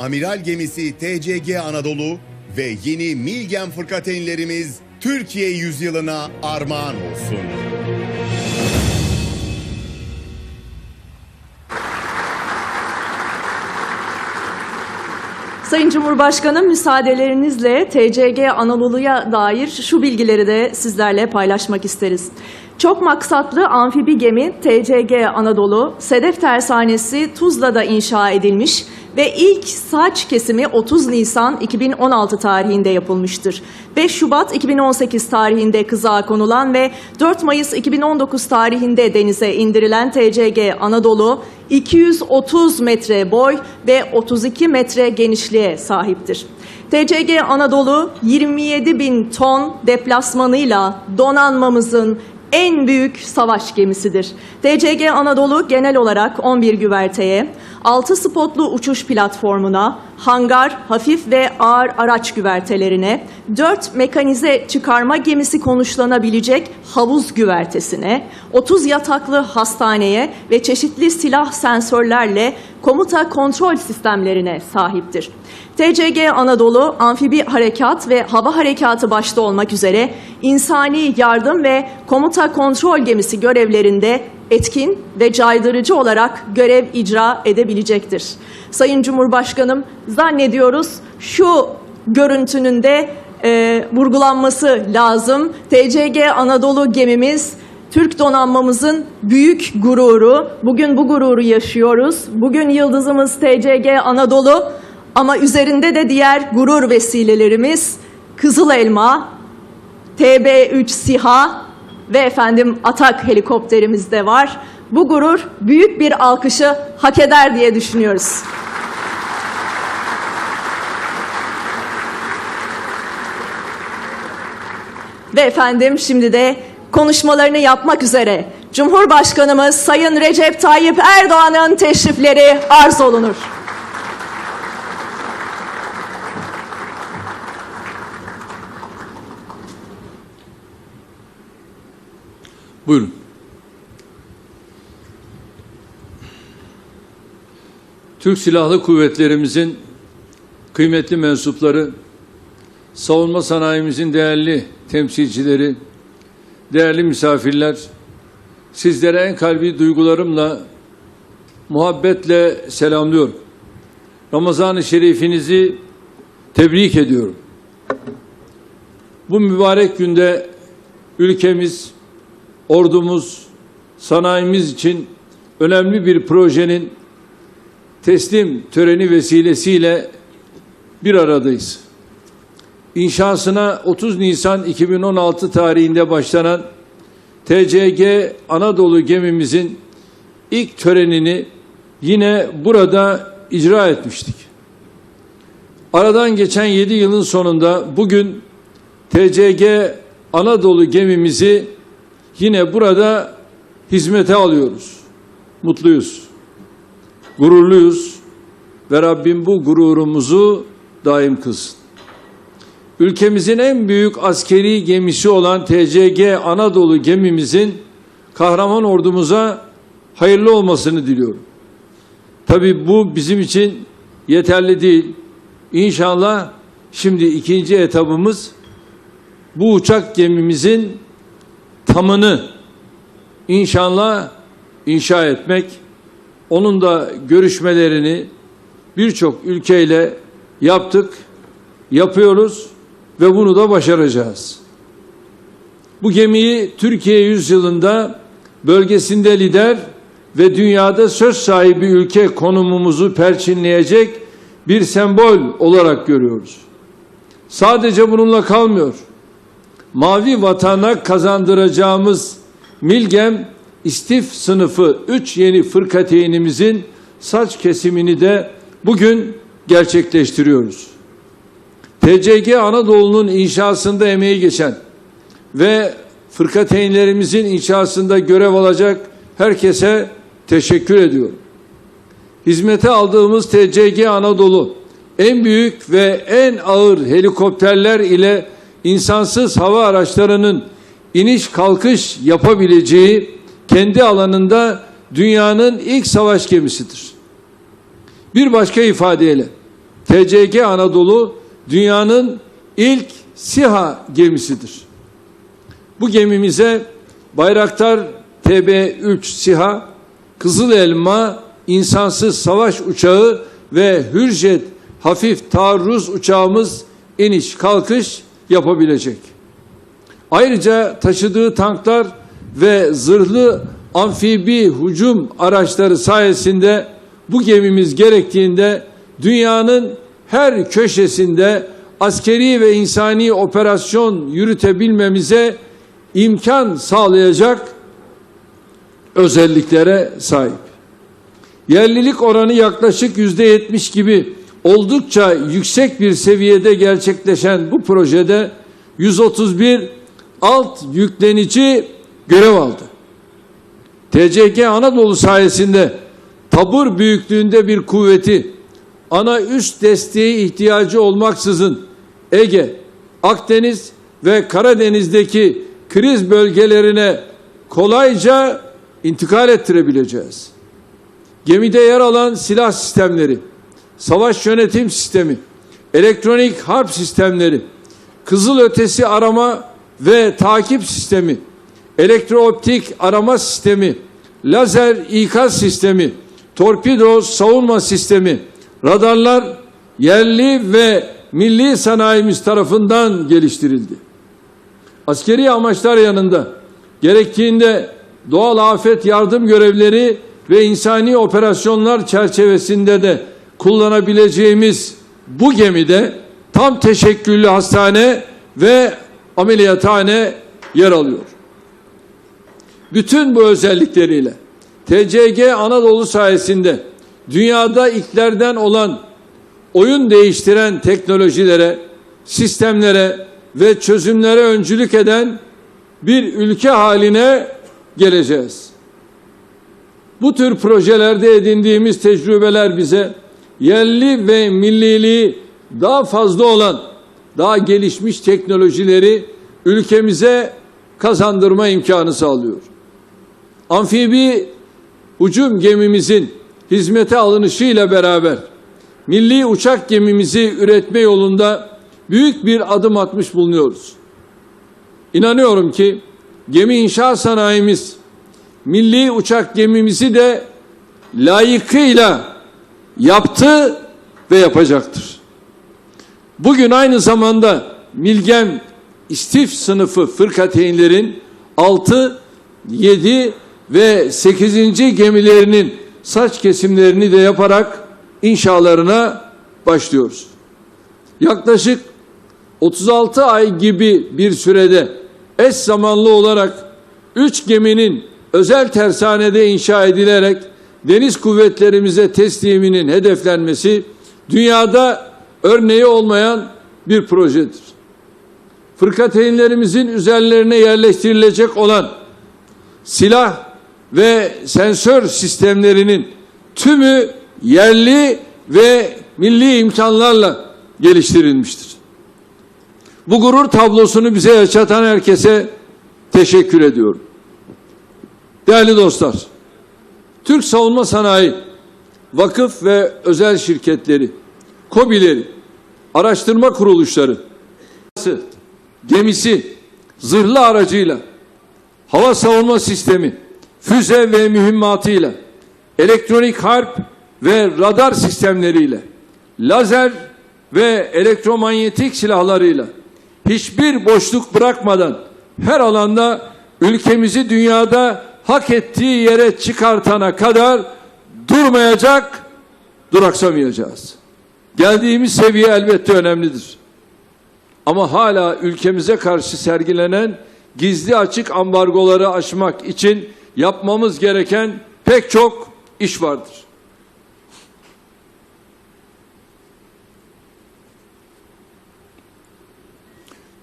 amiral gemisi TCG Anadolu ve yeni Milgem fırkateynlerimiz Türkiye yüzyılına armağan olsun. Sayın Cumhurbaşkanım müsaadelerinizle TCG Anadolu'ya dair şu bilgileri de sizlerle paylaşmak isteriz. Çok maksatlı amfibi gemi TCG Anadolu, Sedef Tersanesi Tuzla'da inşa edilmiş ve ilk saç kesimi 30 Nisan 2016 tarihinde yapılmıştır. 5 Şubat 2018 tarihinde kızağa konulan ve 4 Mayıs 2019 tarihinde denize indirilen TCG Anadolu 230 metre boy ve 32 metre genişliğe sahiptir. TCG Anadolu 27 bin ton deplasmanıyla donanmamızın en büyük savaş gemisidir. TCG Anadolu genel olarak 11 güverteye, 6 spotlu uçuş platformuna, hangar, hafif ve ağır araç güvertelerine, 4 mekanize çıkarma gemisi konuşlanabilecek havuz güvertesine, 30 yataklı hastaneye ve çeşitli silah sensörlerle komuta kontrol sistemlerine sahiptir. TCG Anadolu amfibi harekat ve hava harekatı başta olmak üzere insani yardım ve komuta kontrol gemisi görevlerinde etkin ve caydırıcı olarak görev icra edebilecektir. Sayın Cumhurbaşkanım zannediyoruz şu görüntünün de e, vurgulanması lazım. TCG Anadolu gemimiz Türk donanmamızın büyük gururu. Bugün bu gururu yaşıyoruz. Bugün yıldızımız TCG Anadolu ama üzerinde de diğer gurur vesilelerimiz Kızıl Elma, TB3 SİHA ve efendim Atak helikopterimiz de var. Bu gurur büyük bir alkışı hak eder diye düşünüyoruz. Ve efendim şimdi de konuşmalarını yapmak üzere Cumhurbaşkanımız Sayın Recep Tayyip Erdoğan'ın teşrifleri arz olunur. Buyurun. Türk Silahlı Kuvvetlerimizin kıymetli mensupları, savunma sanayimizin değerli temsilcileri, değerli misafirler, sizlere en kalbi duygularımla, muhabbetle selamlıyorum. Ramazan-ı Şerifinizi tebrik ediyorum. Bu mübarek günde ülkemiz, ordumuz, sanayimiz için önemli bir projenin teslim töreni vesilesiyle bir aradayız. İnşasına 30 Nisan 2016 tarihinde başlanan TCG Anadolu gemimizin ilk törenini yine burada icra etmiştik. Aradan geçen 7 yılın sonunda bugün TCG Anadolu gemimizi yine burada hizmete alıyoruz. Mutluyuz. Gururluyuz ve Rabbim bu gururumuzu daim kılsın. Ülkemizin en büyük askeri gemisi olan TCG Anadolu gemimizin kahraman ordumuza hayırlı olmasını diliyorum. Tabii bu bizim için yeterli değil. İnşallah şimdi ikinci etabımız bu uçak gemimizin tamını inşallah inşa etmek, onun da görüşmelerini birçok ülkeyle yaptık, yapıyoruz ve bunu da başaracağız. Bu gemiyi Türkiye yüzyılında bölgesinde lider ve dünyada söz sahibi ülke konumumuzu perçinleyecek bir sembol olarak görüyoruz. Sadece bununla kalmıyor mavi vatana kazandıracağımız Milgem istif sınıfı 3 yeni fırkateynimizin saç kesimini de bugün gerçekleştiriyoruz. TCG Anadolu'nun inşasında emeği geçen ve fırkateynlerimizin inşasında görev alacak herkese teşekkür ediyorum. Hizmete aldığımız TCG Anadolu en büyük ve en ağır helikopterler ile insansız hava araçlarının iniş kalkış yapabileceği kendi alanında dünyanın ilk savaş gemisidir. Bir başka ifadeyle TCG Anadolu dünyanın ilk SİHA gemisidir. Bu gemimize Bayraktar TB3 SİHA, Kızıl Elma insansız savaş uçağı ve Hürjet hafif taarruz uçağımız iniş kalkış yapabilecek. Ayrıca taşıdığı tanklar ve zırhlı amfibi hücum araçları sayesinde bu gemimiz gerektiğinde dünyanın her köşesinde askeri ve insani operasyon yürütebilmemize imkan sağlayacak özelliklere sahip. Yerlilik oranı yaklaşık yüzde yetmiş gibi oldukça yüksek bir seviyede gerçekleşen bu projede 131 alt yüklenici görev aldı. TCG Anadolu sayesinde tabur büyüklüğünde bir kuvveti ana üst desteği ihtiyacı olmaksızın Ege, Akdeniz ve Karadeniz'deki kriz bölgelerine kolayca intikal ettirebileceğiz. Gemide yer alan silah sistemleri, savaş yönetim sistemi, elektronik harp sistemleri, kızıl ötesi arama ve takip sistemi, elektrooptik arama sistemi, lazer ikaz sistemi, torpido savunma sistemi, radarlar yerli ve milli sanayimiz tarafından geliştirildi. Askeri amaçlar yanında gerektiğinde doğal afet yardım görevleri ve insani operasyonlar çerçevesinde de kullanabileceğimiz bu gemide tam teşekküllü hastane ve ameliyathane yer alıyor. Bütün bu özellikleriyle TCG Anadolu sayesinde dünyada ilklerden olan oyun değiştiren teknolojilere, sistemlere ve çözümlere öncülük eden bir ülke haline geleceğiz. Bu tür projelerde edindiğimiz tecrübeler bize yerli ve milliliği daha fazla olan, daha gelişmiş teknolojileri ülkemize kazandırma imkanı sağlıyor. Amfibi hücum gemimizin hizmete alınışıyla beraber milli uçak gemimizi üretme yolunda büyük bir adım atmış bulunuyoruz. İnanıyorum ki gemi inşa sanayimiz milli uçak gemimizi de layıkıyla yaptı ve yapacaktır. Bugün aynı zamanda Milgem istif sınıfı fırkateynlerin 6, 7 ve 8. gemilerinin saç kesimlerini de yaparak inşalarına başlıyoruz. Yaklaşık 36 ay gibi bir sürede eş zamanlı olarak 3 geminin özel tersanede inşa edilerek deniz kuvvetlerimize tesliminin hedeflenmesi dünyada örneği olmayan bir projedir. Fırkateynlerimizin üzerlerine yerleştirilecek olan silah ve sensör sistemlerinin tümü yerli ve milli imkanlarla geliştirilmiştir. Bu gurur tablosunu bize yaşatan herkese teşekkür ediyorum. Değerli dostlar, Türk savunma sanayi, vakıf ve özel şirketleri, KOBİ'leri, araştırma kuruluşları, gemisi, zırhlı aracıyla, hava savunma sistemi, füze ve mühimmatıyla, elektronik harp ve radar sistemleriyle, lazer ve elektromanyetik silahlarıyla hiçbir boşluk bırakmadan her alanda ülkemizi dünyada hak ettiği yere çıkartana kadar durmayacak, duraksamayacağız. Geldiğimiz seviye elbette önemlidir. Ama hala ülkemize karşı sergilenen gizli açık ambargoları aşmak için yapmamız gereken pek çok iş vardır.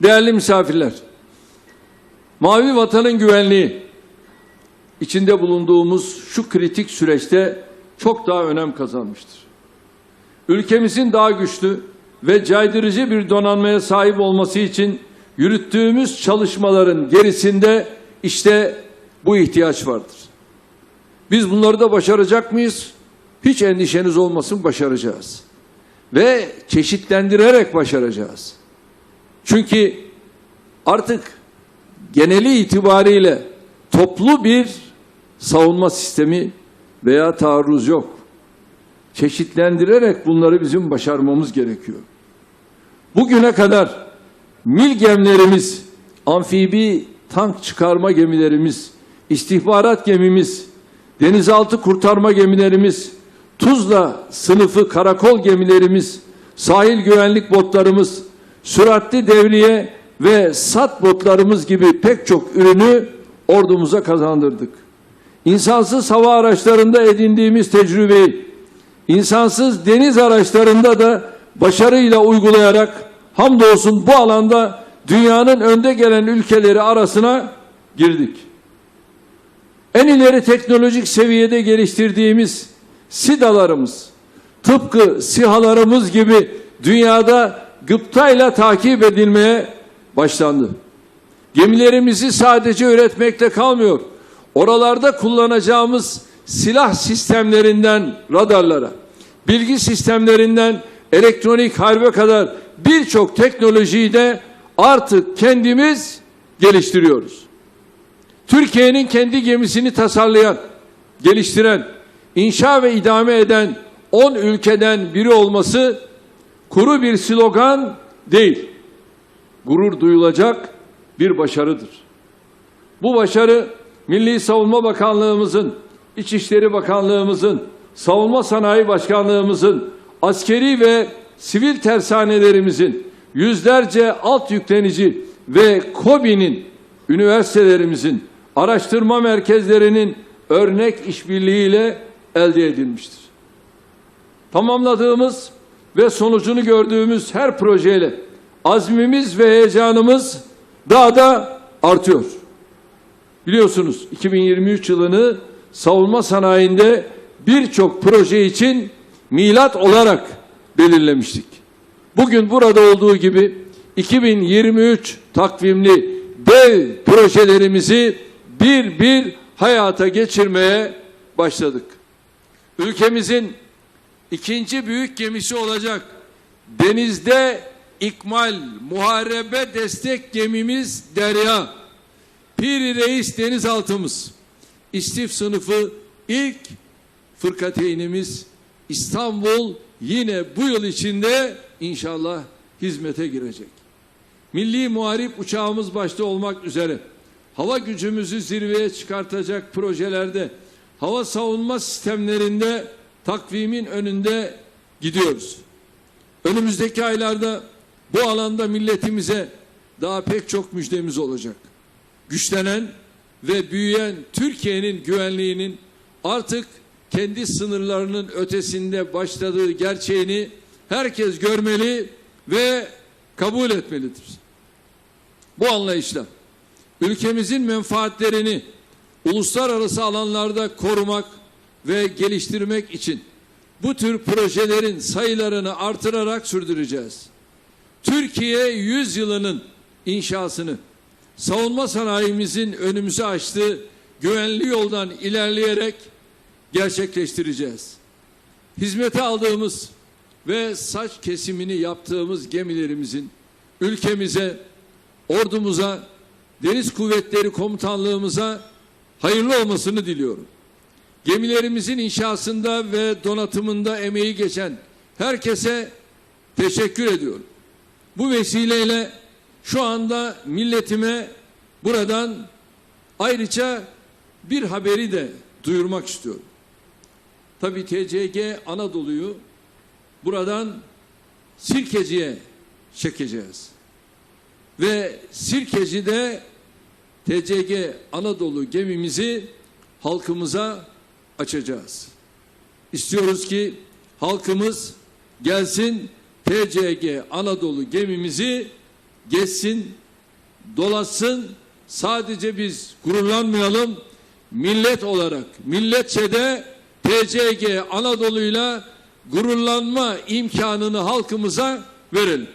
Değerli misafirler, Mavi Vatan'ın güvenliği içinde bulunduğumuz şu kritik süreçte çok daha önem kazanmıştır. Ülkemizin daha güçlü ve caydırıcı bir donanmaya sahip olması için yürüttüğümüz çalışmaların gerisinde işte bu ihtiyaç vardır. Biz bunları da başaracak mıyız? Hiç endişeniz olmasın başaracağız. ve çeşitlendirerek başaracağız. Çünkü artık geneli itibariyle toplu bir savunma sistemi veya taarruz yok. Çeşitlendirerek bunları bizim başarmamız gerekiyor. Bugüne kadar mil gemlerimiz, amfibi tank çıkarma gemilerimiz, istihbarat gemimiz, denizaltı kurtarma gemilerimiz, Tuzla sınıfı karakol gemilerimiz, sahil güvenlik botlarımız, süratli devriye ve sat botlarımız gibi pek çok ürünü ordumuza kazandırdık. İnsansız hava araçlarında edindiğimiz tecrübeyi, insansız deniz araçlarında da başarıyla uygulayarak hamdolsun bu alanda dünyanın önde gelen ülkeleri arasına girdik. En ileri teknolojik seviyede geliştirdiğimiz SİDA'larımız, tıpkı SİHA'larımız gibi dünyada gıptayla takip edilmeye başlandı. Gemilerimizi sadece üretmekle kalmıyor. Oralarda kullanacağımız silah sistemlerinden radarlara, bilgi sistemlerinden elektronik harbe kadar birçok teknolojiyi de artık kendimiz geliştiriyoruz. Türkiye'nin kendi gemisini tasarlayan, geliştiren, inşa ve idame eden 10 ülkeden biri olması kuru bir slogan değil. Gurur duyulacak bir başarıdır. Bu başarı Milli Savunma Bakanlığımızın, İçişleri Bakanlığımızın, Savunma Sanayi Başkanlığımızın, askeri ve sivil tersanelerimizin, yüzlerce alt yüklenici ve KOBİ'nin, üniversitelerimizin, araştırma merkezlerinin örnek işbirliğiyle elde edilmiştir. Tamamladığımız ve sonucunu gördüğümüz her projeyle azmimiz ve heyecanımız daha da artıyor. Biliyorsunuz 2023 yılını savunma sanayinde birçok proje için milat olarak belirlemiştik. Bugün burada olduğu gibi 2023 takvimli dev projelerimizi bir bir hayata geçirmeye başladık. Ülkemizin ikinci büyük gemisi olacak denizde ikmal muharebe destek gemimiz Derya. Piri Reis denizaltımız istif sınıfı ilk fırkateynimiz İstanbul yine bu yıl içinde inşallah hizmete girecek. Milli Muharip uçağımız başta olmak üzere hava gücümüzü zirveye çıkartacak projelerde hava savunma sistemlerinde takvimin önünde gidiyoruz. Önümüzdeki aylarda bu alanda milletimize daha pek çok müjdemiz olacak. Güçlenen ve büyüyen Türkiye'nin güvenliğinin artık kendi sınırlarının ötesinde başladığı gerçeğini herkes görmeli ve kabul etmelidir. Bu anlayışla ülkemizin menfaatlerini uluslararası alanlarda korumak ve geliştirmek için bu tür projelerin sayılarını artırarak sürdüreceğiz. Türkiye 100 yılının inşasını savunma sanayimizin önümüze açtığı güvenli yoldan ilerleyerek gerçekleştireceğiz. Hizmete aldığımız ve saç kesimini yaptığımız gemilerimizin ülkemize, ordumuza, deniz kuvvetleri komutanlığımıza hayırlı olmasını diliyorum. Gemilerimizin inşasında ve donatımında emeği geçen herkese teşekkür ediyorum. Bu vesileyle şu anda milletime buradan ayrıca bir haberi de duyurmak istiyorum. Tabii TCG Anadolu'yu buradan Sirkeci'ye çekeceğiz. Ve Sirkeci'de TCG Anadolu gemimizi halkımıza açacağız. İstiyoruz ki halkımız gelsin TCG Anadolu gemimizi geçsin, dolaşsın. Sadece biz gururlanmayalım. Millet olarak, milletçe de TCG Anadolu'yla gururlanma imkanını halkımıza verelim.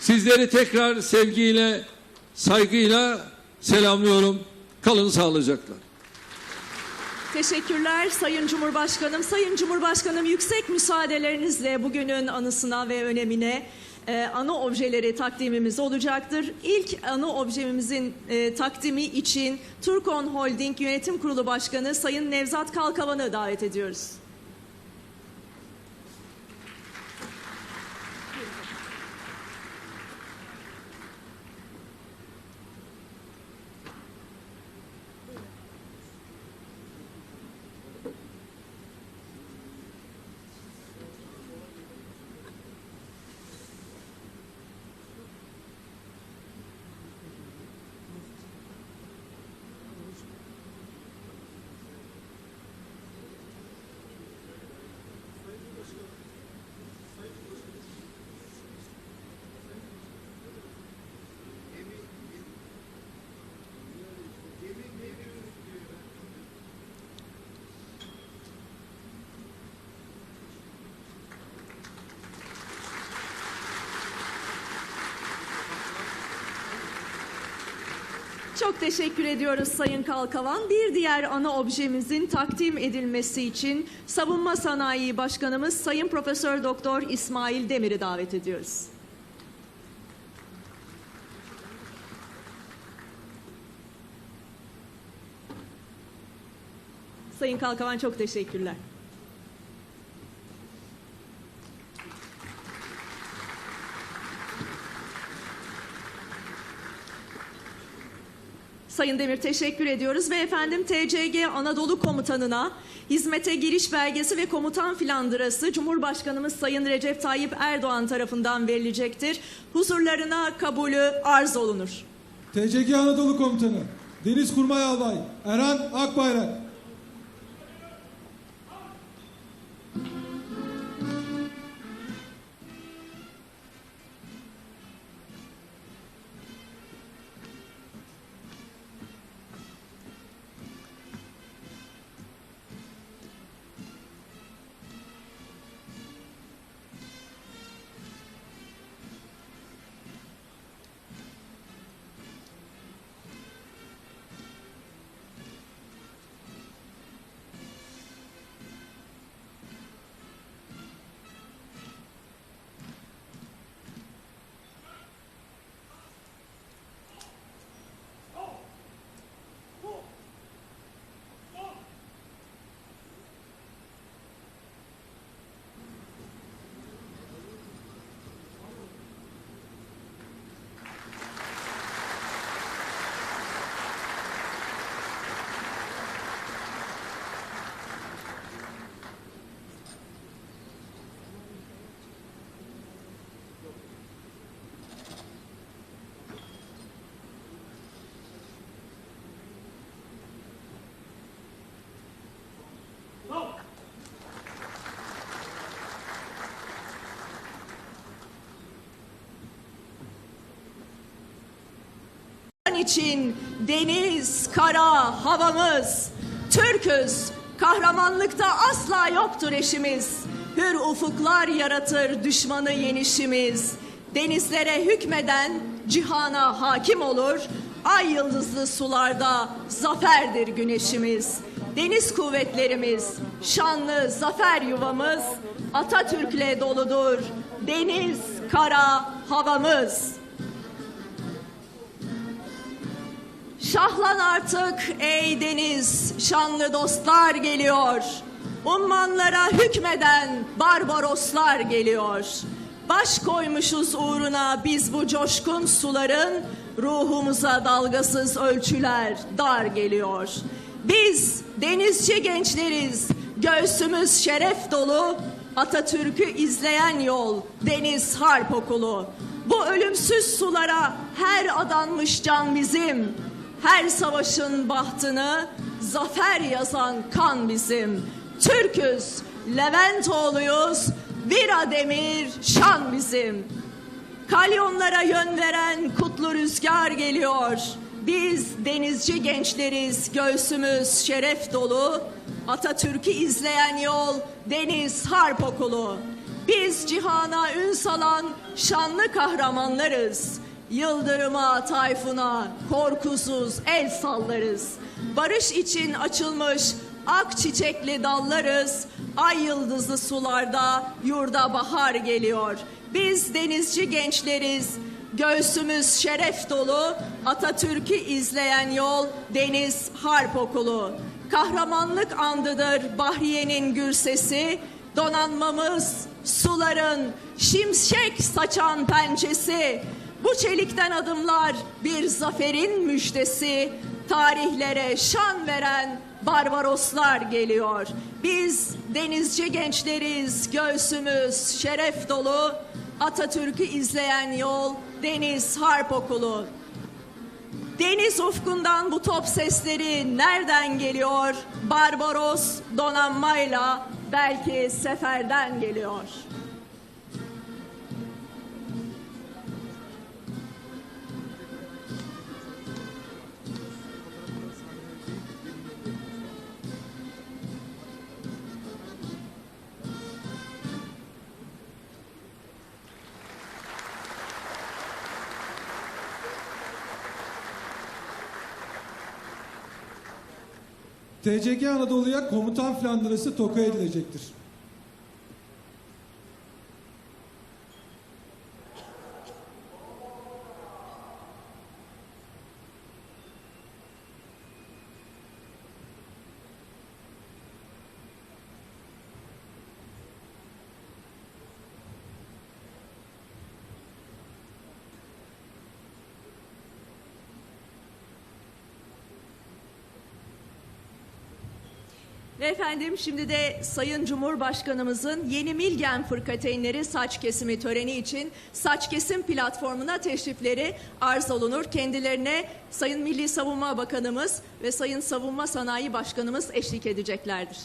Sizleri tekrar sevgiyle, saygıyla selamlıyorum. Kalın sağlıcakla. Teşekkürler Sayın Cumhurbaşkanım. Sayın Cumhurbaşkanım yüksek müsaadelerinizle bugünün anısına ve önemine e, anı objeleri takdimimiz olacaktır. İlk anı objemizin e, takdimi için Turkon Holding Yönetim Kurulu Başkanı Sayın Nevzat Kalkavan'ı davet ediyoruz. Çok teşekkür ediyoruz Sayın Kalkavan. Bir diğer ana objemizin takdim edilmesi için Savunma Sanayi Başkanımız Sayın Profesör Doktor İsmail Demir'i davet ediyoruz. Sayın Kalkavan çok teşekkürler. Sayın Demir teşekkür ediyoruz ve efendim TCG Anadolu Komutanı'na hizmete giriş belgesi ve komutan filandırası Cumhurbaşkanımız Sayın Recep Tayyip Erdoğan tarafından verilecektir. Huzurlarına kabulü arz olunur. TCG Anadolu Komutanı Deniz Kurmay Albay Erhan Akbayrak için deniz, kara, havamız, Türküz, kahramanlıkta asla yoktur eşimiz. Hür ufuklar yaratır düşmanı yenişimiz. Denizlere hükmeden cihana hakim olur. Ay yıldızlı sularda zaferdir güneşimiz. Deniz kuvvetlerimiz, şanlı zafer yuvamız Atatürk'le doludur. Deniz, kara, havamız. Şahlan artık ey deniz, şanlı dostlar geliyor. Ummanlara hükmeden Barbaroslar geliyor. Baş koymuşuz uğruna biz bu coşkun suların, ruhumuza dalgasız ölçüler dar geliyor. Biz denizci gençleriz, göğsümüz şeref dolu, Atatürk'ü izleyen yol deniz harp okulu. Bu ölümsüz sulara her adanmış can bizim. Her savaşın bahtını zafer yazan kan bizim. Türküz, Leventoğluyuz, Vira demir, şan bizim. Kalyonlara yön veren kutlu rüzgar geliyor. Biz denizci gençleriz, göğsümüz şeref dolu. Atatürk'ü izleyen yol deniz harp okulu. Biz cihana ün salan şanlı kahramanlarız. Yıldırıma, tayfuna korkusuz el sallarız. Barış için açılmış Ak çiçekli dallarız, ay yıldızlı sularda yurda bahar geliyor. Biz denizci gençleriz, göğsümüz şeref dolu, Atatürk'ü izleyen yol Deniz Harp Okulu. Kahramanlık andıdır Bahriye'nin gür sesi, donanmamız suların şimşek saçan pençesi. Bu çelikten adımlar bir zaferin müjdesi. Tarihlere şan veren Barbaroslar geliyor. Biz denizci gençleriz, göğsümüz şeref dolu. Atatürk'ü izleyen yol Deniz Harp Okulu. Deniz ufkundan bu top sesleri nereden geliyor? Barbaros donanmayla belki seferden geliyor. TCG Anadolu'ya komutan Flandırası toka edilecektir. Ve efendim şimdi de Sayın Cumhurbaşkanımızın yeni Milgen Fırkateynleri saç kesimi töreni için saç kesim platformuna teşrifleri arz olunur. Kendilerine Sayın Milli Savunma Bakanımız ve Sayın Savunma Sanayi Başkanımız eşlik edeceklerdir.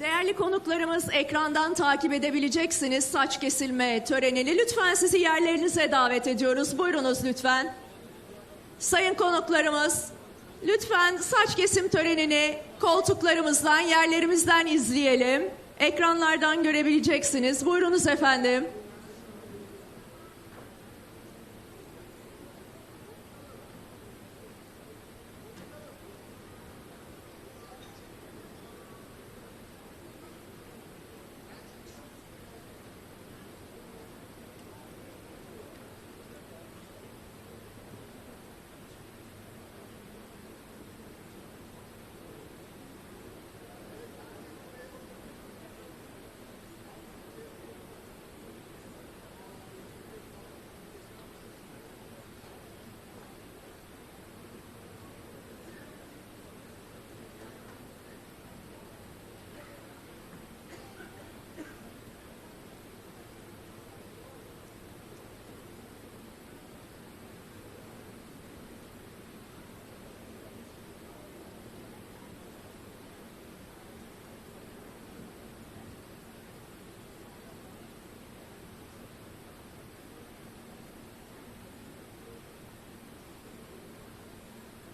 Değerli konuklarımız ekrandan takip edebileceksiniz saç kesilme törenini. Lütfen sizi yerlerinize davet ediyoruz. Buyurunuz lütfen. Sayın konuklarımız lütfen saç kesim törenini koltuklarımızdan, yerlerimizden izleyelim. Ekranlardan görebileceksiniz. Buyurunuz efendim.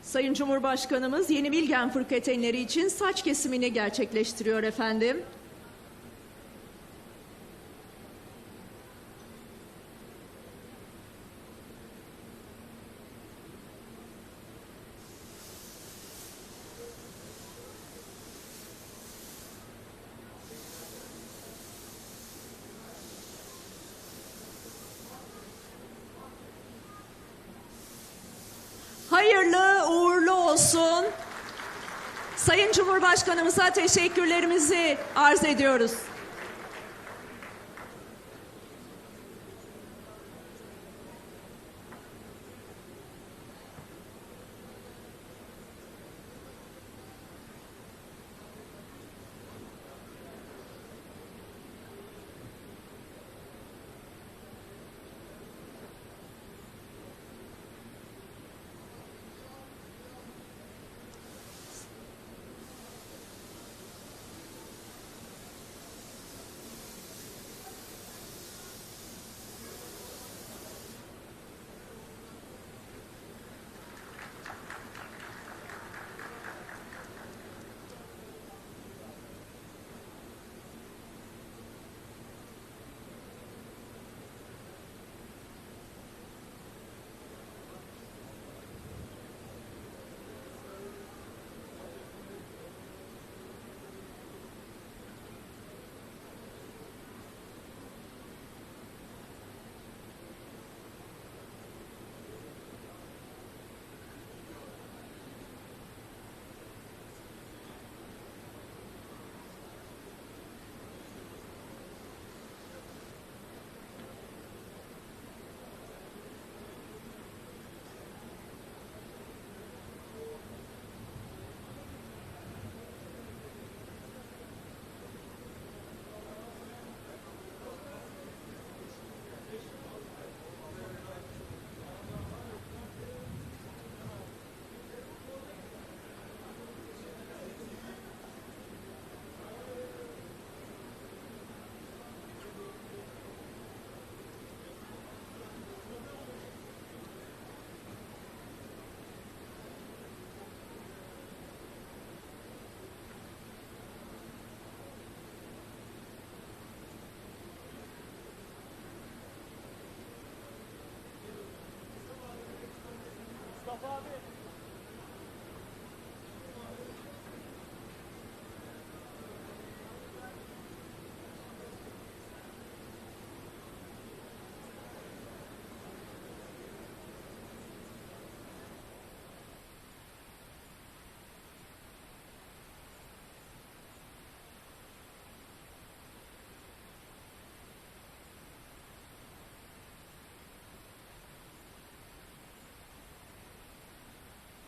Sayın Cumhurbaşkanımız yeni Milgen fırkateynleri için saç kesimini gerçekleştiriyor efendim. olsun. Sayın Cumhurbaşkanımıza teşekkürlerimizi arz ediyoruz. Father.